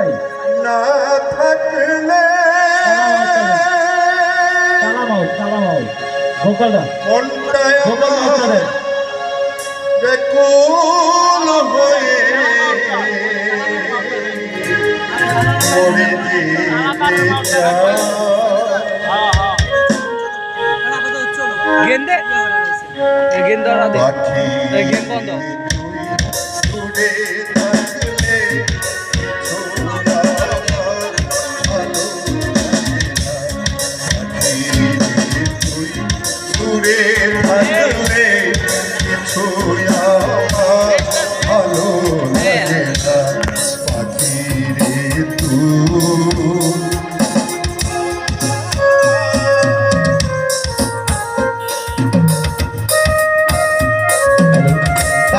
নাই। না থাকলে গেন্দে? গেন্দা গেন্দ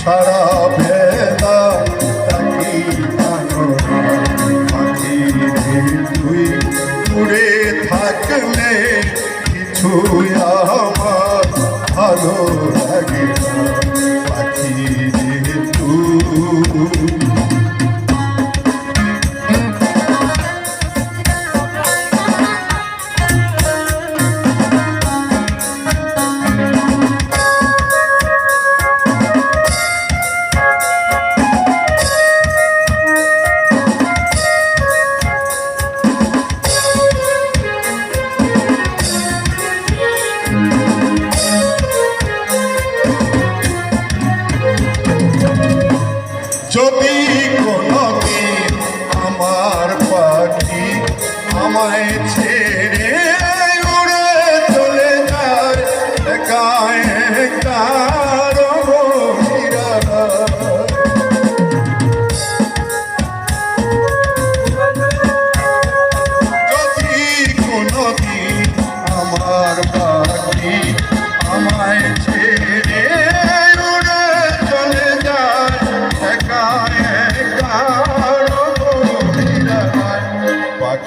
সারা বেলা তাকি পাখি তুই দূরে কিছু আমার ভালো লাগে পাখি my head.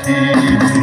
음.